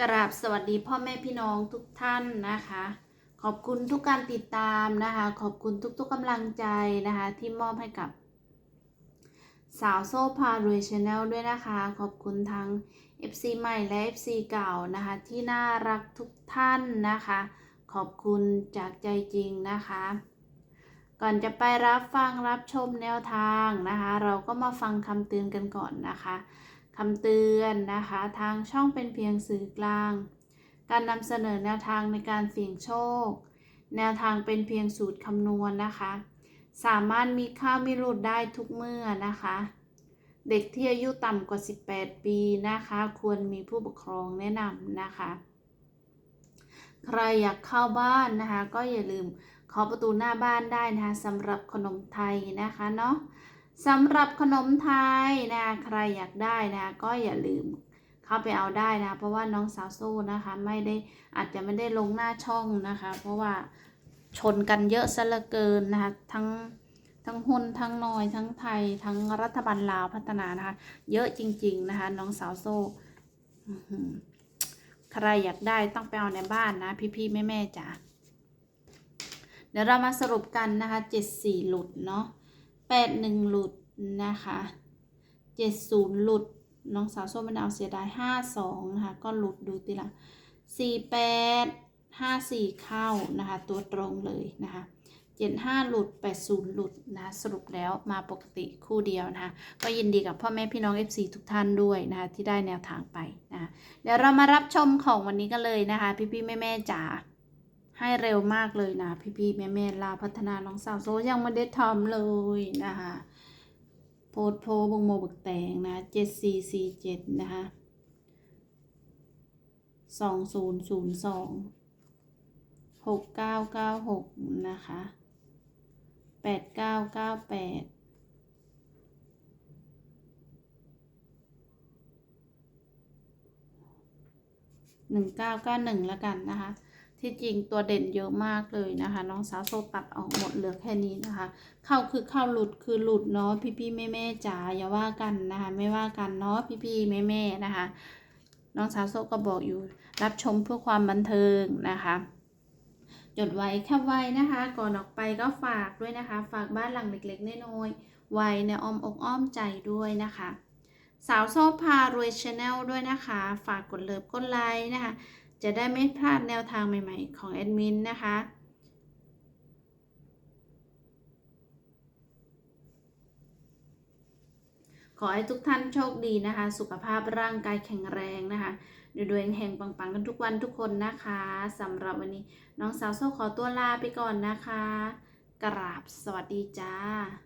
กราบสวัสดีพ่อแม่พี่น้องทุกท่านนะคะ ขอบคุณทุกการติดตามนะคะ ขอบคุณทุกๆกำลังใจนะคะ ที่มอบให้กับ สาวโซ่พารวยชาแนลด้วยนะคะ ขอบคุณทั้ง FC ใหม่และ FC เก่านะคะ ที่น่ารักทุกท่านนะคะ ขอบคุณจากใจจริงนะคะ ก่อนจะไปรับฟังรับชมแนวทางนะคะ เราก็มาฟังคำเตือนกันก่อนนะคะ คำเตือนนะคะ ทางช่องเป็นเพียงสื่อกลาง การนำเสนอแนวทางในการเสี่ยงโชค แนวทางเป็นเพียงสูตรคำนวณนะคะ สามารถมีค่ามีหลุดได้ทุกเมื่อนะคะ เด็กที่อายุต่ำกว่า 18 ปีนะคะ ควรมีผู้ปกครองแนะนำนะคะ ใครอยากเข้าบ้านนะคะ ก็อย่าลืมเคาะประตูหน้าบ้านได้นะคะสำหรับขนมไทยนะคะเนาะ สำหรับขนมไทยนะใครอยากได้นะก็อย่าลืมเข้าไปเอาได้นะ เพราะว่าน้องสาวโซ่นะคะ ไม่ได้อาจจะไม่ได้ลงหน้าช่องนะคะ เพราะว่าชนกันเยอะซะเหลือเกินนะคะทั้งทั้งหุ้นทั้งนอย ทั้งไทย ทั้งรัฐบาลลาวพัฒนานะคะ เยอะจริง ๆนะคะ น้องสาวโซ่ใครอยากได้ต้องไปเอาในบ้านนะ พี่ๆแม่ๆจ๋าเดี๋ยวเรามาสรุปกันนะคะเจ็ดสี่หลุดเนาะ แปดหนึ่งหลุดนะคะเจ็ดศูนย์หลุด น้องสาวส้มมะนาวเสียดายห้าสองนะคะ ก็หลุดดูทีละสี่แปดห้าสี่เข้านะคะ ตัวตรงเลยนะคะเจ็ดห้าหลุดแปดศูนย์หลุดนะสรุปแล้วมาปกติคู่เดียวนะคะก็ยินดีกับพ่อแม่พี่น้อง FC ทุกท่านด้วยนะคะที่ได้แนวทางไปนะคะเดี๋ยวเรามารับชมของวันนี้กันเลยนะคะ พี่ๆแม่ๆจ๋า ให้เร็วมากเลยนะ พี่พี่แม่แม่ลาพัฒนาน้องสาวโซยังไม่ได้ทำเลยนะคะโพสโพบงโมบึกแตงนะเจ็ดสี่สี่เจ็ดนะคะสองศูนย์ศูนย์สองหกเก้าเก้าหกนะคะแปดเก้าเก้าแปดหนึ่งเก้าเก้าหนึ่งแล้วกันนะคะ ที่จริงตัวเด่นเยอะมากเลยนะคะ น้องสาวโซตัดออกหมดเหลือแค่นี้นะคะ เข้าคือเข้าหลุดคือหลุดเนาะพี่พี่แม่แม่จ๋าอย่าว่ากันนะคะ ไม่ว่ากันเนาะพี่พี่แม่แม่นะคะ น้องสาวโซก็บอกอยู่ รับชมเพื่อความบันเทิงนะคะจดไว้แค่ไว้นะคะ ก่อนออกไปก็ฝากด้วยนะคะ ฝากบ้านหลังเล็กๆน้อยๆไว้ในอ้อมอกอ้อมใจด้วยนะคะ สาวโซพารวยชาแนลด้วยนะคะ ฝากกดเลิฟกดไลค์นะคะ จะได้ไม่พลาดแนวทางใหม่ๆของแอดมินนะคะ ขอให้ทุกท่านโชคดีนะคะ สุขภาพร่างกายแข็งแรงนะคะดวยๆแห่งปังๆกันทุกวันทุกคนนะคะสำหรับวันนี้น้องสาวโซ่ขอตัวลาไปก่อนนะคะ กราบสวัสดีจ้า